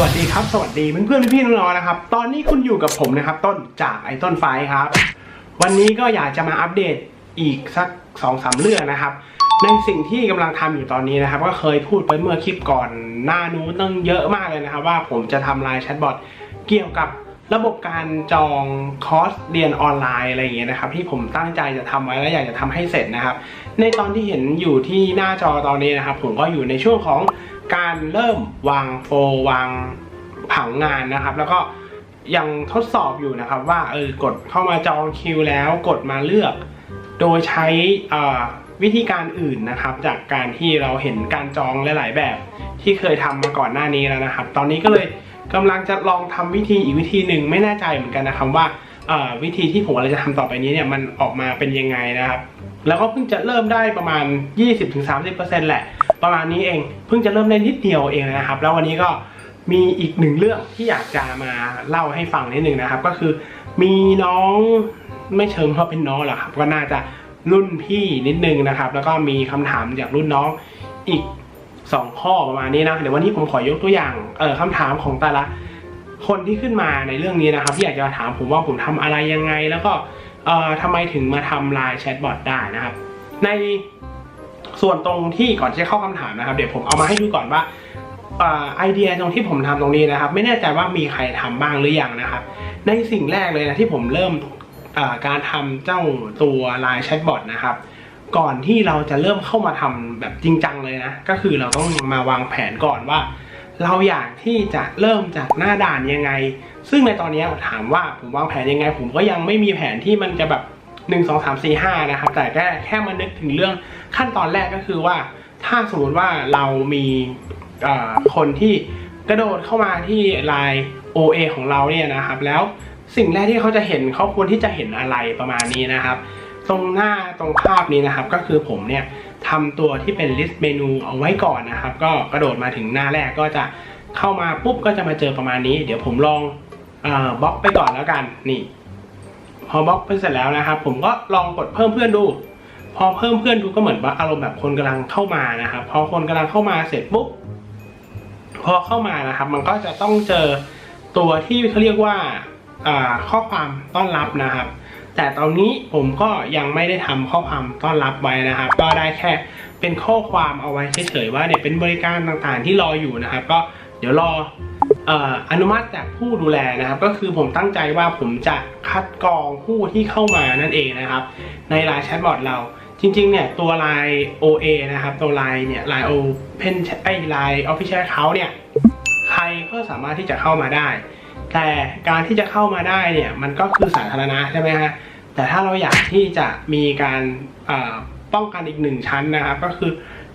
สวัสดีครับ สวัสดีเพื่อนๆพี่ๆน้องๆนะครับ ตอนนี้คุณอยู่กับผมนะครับ ต้นจากไอ้ต้นไฟครับ วันนี้ก็อยากจะมาอัปเดตอีกสักสองสามเรื่องนะครับ ในสิ่งที่กำลังทำอยู่ตอนนี้นะครับ ก็เคยพูดไปเมื่อคลิปก่อนหน้านู้นตั้งเยอะมากเลยนะครับ ว่าผมจะทำไลน์แชทบอทเกี่ยวกับระบบการจองคอร์สเรียนออนไลน์อะไรอย่างเงี้ยนะครับ ที่ผมตั้งใจจะทำไว้และอยากจะทำให้เสร็จนะครับ ในตอนที่เห็นอยู่ที่หน้าจอตอนนี้นะครับ ผมก็อยู่ในช่วงของการเริ่มวางโฟวางผังงานนะครับ แล้วก็ยังทดสอบอยู่นะครับ ว่าเออกดเข้ามาจองคิวแล้วกดมาเลือก โดยใช้วิธีการอื่นนะครับ จากการที่เราเห็นการจองหลาย ๆ แบบที่เคยทำมาก่อนหน้านี้แล้วนะครับ ตอนนี้ก็เลยกำลังจะลองทำวิธีอีกวิธีหนึ่งไม่แน่ใจเหมือนกันนะครับว่า วิธีที่ผมกำลังจะทำต่อไปนี้เนี่ยมันออกมาเป็นยังไงนะครับ แล้วก็เพิ่งจะเริ่มได้ประมาณ 20-30%แหละ ประมาณนี้เองเพิ่งจะเริ่มได้นิดเดียวเองนะครับ แล้ววันนี้ก็มีอีกหนึ่งเรื่องที่อยากจะมาเล่าให้ฟังนิดนึงนะครับ ก็คือมีน้องไม่เชิงว่าเป็นน้องหรอกครับ ก็น่าจะรุ่นพี่นิดนึงนะครับ แล้วก็มีคำถามจากรุ่นน้องอีกสองข้อประมาณนี้นะเดี๋ยววันนี้ผมขอยกตัวอย่างเออคำถามของแต่ละ คนที่ขึ้นมาในเรื่องนี้นะครับ ที่อยากจะถามผมว่าผมทำอะไรยังไง แล้วก็เอ่อทำไมถึงมาทำไลน์แชทบอทได้นะครับ ในส่วนตรงที่ก่อนจะเข้าคำถามนะครับ เดี๋ยวผมเอามาให้ดูก่อนว่าไอเดียตรงที่ผมทำตรงนี้นะครับ ไม่แน่ใจว่ามีใครทำบ้างหรือยังนะครับ ในสิ่งแรกเลยนะที่ผมเริ่มการทำเจ้าตัวไลน์แชทบอทนะครับ ก่อนที่เราจะเริ่มเข้ามาทำแบบจริงจังเลยนะ ก็คือเราต้องมาวางแผนก่อนว่า เราอยากที่จะเริ่มจากหน้าด่านยังไง ซึ่งในตอนนี้ถามว่าผมวางแผนยังไง ผมก็ยังไม่มีแผนที่มันจะแบบ1 2 3 4 5นะครับ แต่แค่แค่มานึกถึงเรื่องขั้นตอนแรกก็คือว่า ถ้าสมมติว่าเรามีคนที่กระโดดเข้ามาที่ไลน์ OA ของเราเนี่ยนะครับ แล้วสิ่งแรกที่เขาจะเห็นเขาควรที่จะเห็นอะไรประมาณนี้นะครับ ตรงหน้าตรงภาพนี้นะครับ ก็คือผมเนี่ย ทำตัวที่เป็น list เมนูเอาไว้ก่อนนะครับ ก็กระโดดมาถึงหน้าแรกก็จะเข้ามาปุ๊บก็จะมาเจอประมาณนี้ เดี๋ยวผมลองอบล็อกไปก่อนแล้วกันนี่ พอบล็อกไปเสร็จแล้วนะครับ ผมก็ลองกดเพิ่มเพื่อนดู พอเพิ่มเพื่อนดูก็เหมือนว่าอารมณ์แบบคนกำลังเข้ามานะครับ พอคนกำลังเข้ามาเสร็จปุ๊บพอเข้ามานะครับ มันก็จะต้องเจอตัวที่เขาเรียกว่าข้อความต้อนรับนะครับ แต่ตอนนี้ผมก็ยังไม่ได้ทำข้อความต้อนรับไว้นะครับ ก็ได้แค่เป็นข้อความเอาไว้เฉยๆว่าเนี่ยเป็นบริการต่างๆที่รออยู่นะครับ ก็เดี๋ยวรออนุมัติจากผู้ดูแลนะครับ ก็คือผมตั้งใจว่าผมจะคัดกรองผู้ที่เข้ามานั่นเองนะครับ ในไลน์แชทบอทเราจริงๆเนี่ยตัวไลน์ OA นะครับ ตัวไลน์เนี่ยไลน์ Open ไอไลน์ Official Account เนี่ยใครก็สามารถที่จะเข้ามาได้ แต่การที่จะเข้ามาได้เนี่ยมันก็คือสาธารณะใช่ไหมฮะ แต่ถ้าเราอยากที่จะมีการป้องกันอีกหนึ่งชั้นนะครับ ก็คือ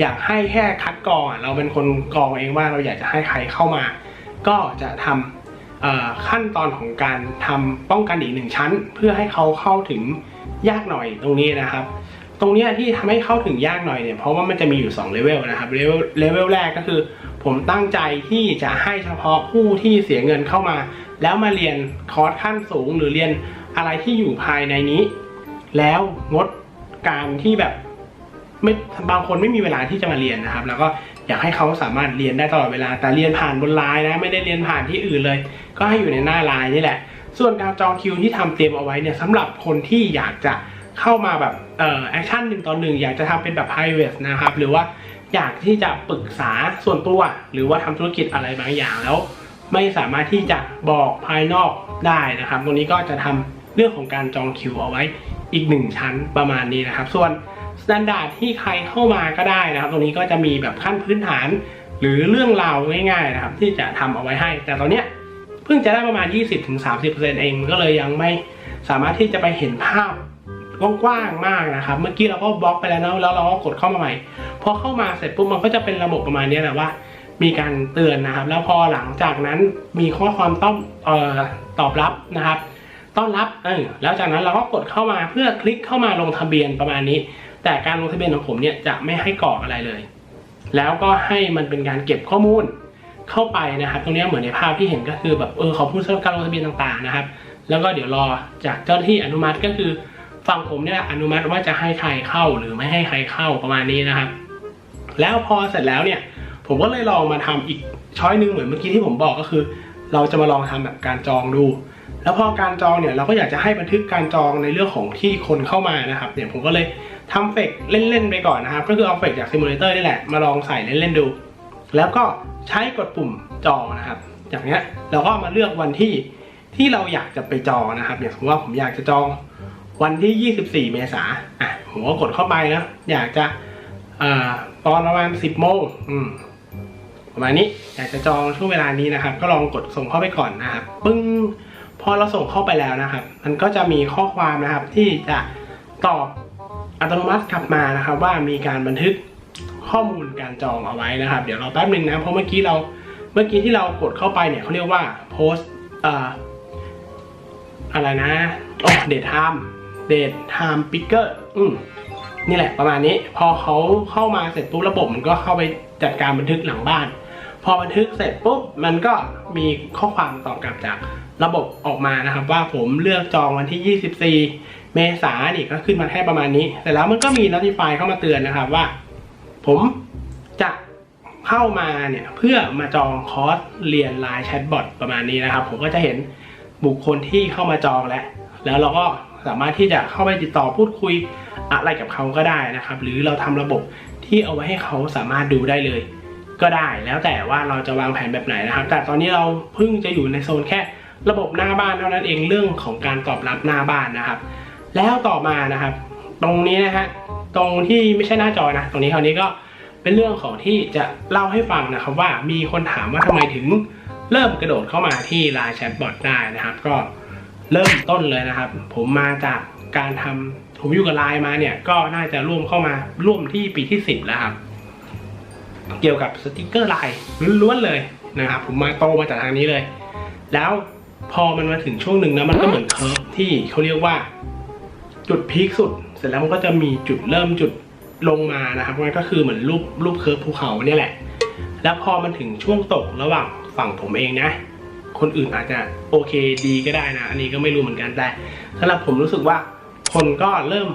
อยากให้แค่คัดกรองเราเป็นคนกรองเองว่าเราอยากจะให้ใครเข้ามา ก็จะทำขั้นตอนของการทำป้องกันอีกหนึ่งชั้น เพื่อให้เขาเข้าถึงยากหน่อยตรงนี้นะครับ ตรงนี้ที่ทำให้เข้าถึงยากหน่อยเนี่ยเพราะว่ามันจะมีอยู่2เลเวลนะครับเลเวลเลเวลแรกก็คือ ผมตั้งใจที่จะให้เฉพาะผู้ที่เสียเงินเข้ามา แล้วมาเรียนคอร์สขั้นสูงหรือเรียน อะไรที่อยู่ภายในนี้ แล้วงดการที่แบบไม่บางคนไม่มีเวลาที่จะมาเรียนนะครับ แล้วก็อยากให้เขาสามารถเรียนได้ตลอดเวลา แต่เรียนผ่านบนไลน์นะ ไม่ได้เรียนผ่านที่อื่นเลย ก็ให้อยู่ในหน้าไลน์นี่แหละ ส่วนการจองคิวที่ทำเตรียมเอาไว้เนี่ยสำหรับคนที่อยากจะเข้ามาแบบเอ่อแอคชั่นหนึ่งต่อหนึ่งอยากจะทำเป็นแบบ p r i v a t นะครับ หรือว่าอยากที่จะปรึกษาส่วนตัว หรือว่าทำธุรกิจอะไรบางอย่างแล้ว ไม่สามารถที่จะบอกภายนอกได้นะครับ ตรงนี้ก็จะทำ เรื่องของการจองคิวเอาไว้อีกหนึ่งชั้นประมาณนี้นะครับ ส่วนสแตนดาร์ดที่ใครเข้ามาก็ได้นะครับ ตรงนี้ก็จะมีแบบขั้นพื้นฐาน หรือเรื่องราวง่ายๆนะครับ ที่จะทำเอาไว้ให้ แต่ตอนเนี้ยเพิ่งจะได้ประมาณ 20-30%เองก็เลยยังไม่สามารถที่จะไปเห็นภาพกว้างๆมากนะครับ เมื่อกี้เราก็บล็อกไปแล้วนะแล้วเราก็กดเข้ามาใหม่ พอเข้ามาเสร็จปุ๊บมันก็จะเป็นระบบประมาณนี้แหละว่า มีการเตือนนะครับ แล้วพอหลังจากนั้นมีข้อความต้องออตอบรับนะครับ ต้อนรับเออแล้วจากนั้นเราก็กดเข้ามาเพื่อคลิกเข้ามาลงทะเบียนประมาณนี้ แต่การลงทะเบียนของผมเนี่ยจะไม่ให้กรอกอะไรเลย แล้วก็ให้มันเป็นการเก็บข้อมูลเข้าไปนะครับ ตรงนี้เหมือนในภาพที่เห็นก็คือแบบเออขอบคุณสำหรับการลงทะเบียนต่างๆนะครับ แล้วก็เดี๋ยวรอจากเจ้าหน้าที่อนุมัติก็คือฝั่งผมเนี่ยอนุมัติว่าจะให้ใครเข้าหรือไม่ให้ใครเข้าประมาณนี้นะครับ แล้วพอเสร็จแล้วเนี่ยผมก็เลยลองมาทำอีกช้อยหนึ่งเหมือนเมื่อกี้ที่ผมบอกก็คือ เราจะมาลองทำแบบการจองดู แล้วพอการจองเนี่ยเราก็อยากจะให้บันทึกการจองในเรื่องของที่คนเข้ามานะครับเนี่ยผมก็เลยทำเฟกเล่นๆไปก่อนนะครับ ก็คือเอาเฟกจากซิมูเลเตอร์นี่แหละมาลองใส่เล่นๆดู แล้วก็ใช้กดปุ่มจองนะครับ อย่างเนี้ยเราก็มาเลือกวันที่ที่เราอยากจะไปจองนะครับอย่างสมมติว่าผมอยากจะจองวันที่ 24 เมษาอะผมก็กดเข้าไปนะ อยากจะอตอนประมาณ 10 โมงประมาณนี้อยากจะจองช่วงเวลานี้นะครับ ก็ลองกดส่งเข้าไปก่อนนะครับ ปึ้ง พอเราส่งเข้าไปแล้วนะครับ มันก็จะมีข้อความนะครับที่จะตอบอัตโนมัติกลับมานะครับ ว่ามีการบันทึกข้อมูลการจองเอาไว้นะครับ เดี๋ยวเราแป๊บหนึ่งนะเพราะเมื่อกี้เราเมื่อกี้ที่เรากดเข้าไปเนี่ยเขาเรียกว่าโพสอ่อะไรนะอ๋อเดทไทม์เดทไทม์ปิกเกอร์อืมนี่แหละประมาณนี้ พอเขาเข้ามาเสร็จปุ๊บระบบมันก็เข้าไปจัดการบันทึกหลังบ้าน พอบันทึกเสร็จปุ๊บมันก็มีข้อความตอบกลับจาก ระบบออกมานะครับ ว่าผมเลือกจองวันที่ 24 เมษายนนี่ก็ขึ้นมาแค่ประมาณนี้ แต่แล้วมันก็มี notify เข้ามาเตือนนะครับว่า ผมจะเข้ามาเนี่ยเพื่อมาจองคอร์สเรียนไลน์แชทบอทประมาณนี้นะครับ ผมก็จะเห็นบุคคลที่เข้ามาจองแล้ว แล้วเราก็สามารถที่จะเข้าไปติดต่อพูดคุยอะไรกับเขาก็ได้นะครับ หรือเราทำระบบที่เอาไว้ให้เขาสามารถดูได้เลย ก็ได้แล้วแต่ว่าเราจะวางแผนแบบไหนนะครับ แต่ตอนนี้เราเพิ่งจะอยู่ในโซนแค่ ระบบหน้าบ้านเท่านั้นเองเรื่องของการตอบรับหน้าบ้านนะครับ แล้วต่อมานะครับ ตรงนี้นะฮะตรงที่ไม่ใช่หน้าจอนะ ตรงนี้คราวนี้ก็เป็นเรื่องของที่จะเล่าให้ฟังนะครับว่ามีคนถามว่าทำไมถึงเริ่มกระโดดเข้ามาที่ไลน์แชทบอทได้นะครับ ก็เริ่มต้นเลยนะครับ ผมมาจากการทำผมอยู่กับไลน์มาเนี่ยก็น่าจะร่วมเข้ามาร่วมที่ปีที่ 10 แล้วครับ เกี่ยวกับสติกเกอร์ไลน์ล้วนๆเลยนะครับ ผมมาโตมาจากทางนี้เลย แล้ว พอมันมาถึงช่วงหนึ่งนะมันก็เหมือนเคิร์ฟที่เขาเรียกว่า จุดพีคสุด เสร็จแล้วมันก็จะมีจุดเริ่มจุดลงมานะครับมันก็คือเหมือนรูปรูปเคิร์ฟภูเขาเนี่ยแหละ แล้วพอมันถึงช่วงตกระหว่างฝั่งผมเองนะ คนอื่นอาจจะโอเคดีก็ได้นะ อันนี้ก็ไม่รู้เหมือนกันแต่สำหรับผมรู้สึกว่าคนก็เริ่ม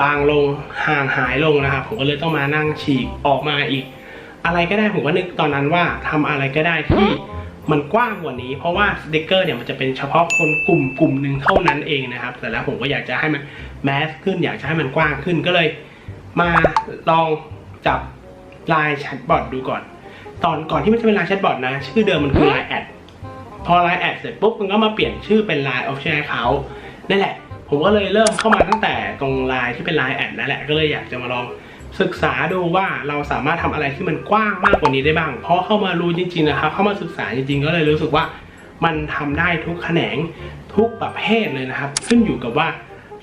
บางลงห่างหายลงนะครับผมก็เลยต้องมานั่งฉีกออกมาอีก อะไรก็ได้ผมก็นึกตอนนั้นว่าทำอะไรก็ได้ที่ มันกว้างกว่านี้ เพราะว่าสติกเกอร์เนี่ยมันจะเป็นเฉพาะคนกลุ่มกลุ่มหนึ่งเท่านั้นเองนะครับแต่แล้วผมก็อยากจะให้มันแมสขึ้นอยากจะให้มันกว้างขึ้นก็เลยมาลองจับลน์แชทบอทดูก่อน ตอนก่อนที่มันจะเป็นลน์แชทบอทนะ ชื่อเดิมมันคือลน์แอดพอลน์แอดเสร็จปุ๊บมันก็มาเปลี่ยนชื่อเป็นลน์ออฟฟิเชียลเขานั่นแหละ ผมก็เลยเริ่มเข้ามาตั้งแต่ตรงลน์ที่เป็นลน์แอดนั่นแหละก็เลยอยากจะมาลอง ศึกษาดูว่าเราสามารถทำอะไรที่มันกว้างมากกว่านี้ได้บ้าง เพราะเข้ามารู้จริงๆนะครับเข้ามาศึกษาจริงๆ ก็เลยรู้สึกว่ามันทำได้ทุกแขนงทุกประเภทเลยนะครับ ขึ้นอยู่กับว่า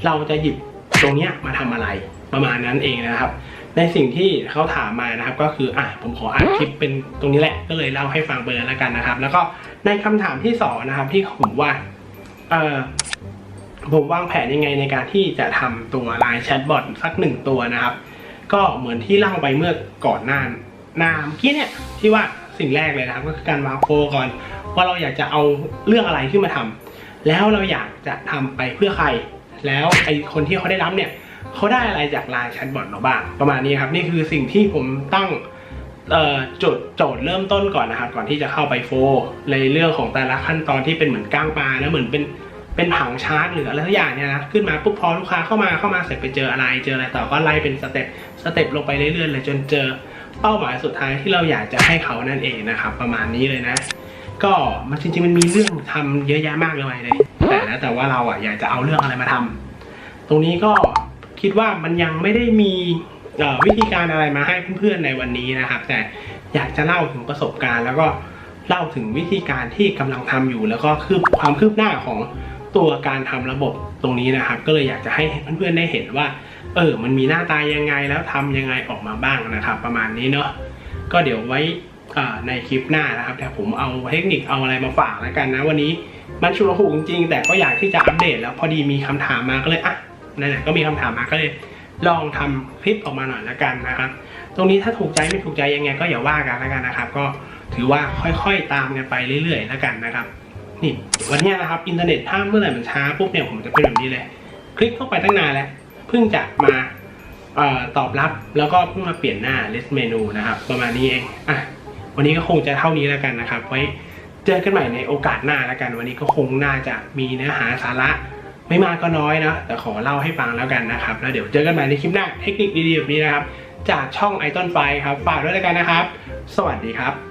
เราจะหยิบตรงเนี้ยมาทำอะไรประมาณนั้นเองนะครับ ในสิ่งที่เขาถามมานะครับ ก็คืออะผมขออัดคลิปเป็นตรงนี้แหละก็เลยเล่าให้ฟังไปเลยแล้วกันนะครับ แล้วก็ในคำถามที่สองนะครับ ที่ผมว่าเออผมวางแผนยังไงในการที่จะทำตัวไลน์แชทบอทสักหนึ่งตัวนะครับ ก็เหมือนที่เล่าไปเมื่อก่อนหน้าหน้าเมื่อกี้เนี่ยที่ว่าสิ่งแรกเลยนะครับก็คือการวางโฟก่อน ว่าเราอยากจะเอาเรื่องอะไรขึ้นมาทำแล้วเราอยากจะทำไปเพื่อใคร แล้วไอคนที่เขาได้รับเนี่ยเขาได้อะไรจากไลน์แชทบอทเราบ้างประมาณนี้ครับนี่คือสิ่งที่ผมตั้งจทย์โจทย์เริ่มต้นก่อนนะครับก่อนที่จะเข้าไปโฟในเรื่องของแต่ละขั้นตอนที่เป็นเหมือนก้างปลาแล้วเหมือนเป็น เป็นผังชาร์ตหรืออะไรทุกอย่างเนี่ยนะขึ้นมาปุ๊บพอลูกค้าเข้ามาเข้ามาเสร็จไปเจออะไรเจออะไรต่อก็ไล่เป็นสเต็ปสเต็ปลงไปเรื่อยๆเลยจนเจอเป้าหมายสุดท้ายที่เราอยากจะให้เขานั่นเองนะครับ ประมาณนี้เลยนะ ก็มันจริงๆมันมีเรื่องทำเยอะแยะมากเลยเลยแต่แล้วแต่ว่าเราอะอยากจะเอาเรื่องอะไรมาทำตรงนี้ก็คิดว่ามันยังไม่ได้มีวิธีการอะไรมาให้เพื่อนๆในวันนี้นะครับ แต่อยากจะเล่าถึงประสบการณ์ แล้วก็เล่าถึงวิธีการที่กำลังทำอยู่ แล้วก็คืบความคืบหน้าของ ตัวการทำระบบตรงนี้นะครับ ก็เลยอยากจะให้เพื่อนๆได้เห็นว่า เออ มันมีหน้าตายังไงแล้วทำยังไงออกมาบ้างนะครับ ประมาณนี้เนาะก็เดี๋ยวไว้อ่าในคลิปหน้านะครับแต่ผมเอาเทคนิคเอาอะไรมาฝากแล้วกันนะวันนี้มันชุลหุกจริง แต่ก็อยากที่จะอัปเดตแล้วพอดีมีคำถามมาก็เลยอะนั่นแหละก็มีคำถามมาก็เลยลองทำคลิปออกมาหน่อยแล้วกันนะครับ ตรงนี้ถ้าถูกใจไม่ถูกใจยังไงก็อย่าว่ากันแล้วกันนะครับ ก็ถือว่าค่อยๆตามกันไปเรื่อยๆแล้วกันนะครับ นี่วันนี้นะครับอินเทอร์เน็ตถ้าเมื่อไหร่มันช้าปุ๊บเนี่ยผมจะเป็นแบบนี้เลย คลิกเข้าไปตั้งนานแล้วเพิ่งจะมาออตอบรับแล้วก็เพิ่งมาเปลี่ยนหน้า list menu นะครับ ประมาณนี้เองอะวันนี้ก็คงจะเท่านี้แล้วกันนะครับ ไว้เจอกันใหม่ในโอกาสหน้าแล้วกัน วันนี้ก็คงน่าจะมีเนื้อหาสาระไม่มากก็น้อยนะแต่ขอเล่าให้ฟังแล้วกันนะครับ แล้วเดี๋ยวเจอกันใหม่ในคลิปหน้าเทคนิคดีๆแบบนี้นะครับ จากช่องไอ o n นไฟครับฝากด้วยแล้วกันนะครับ สวัสดีครับ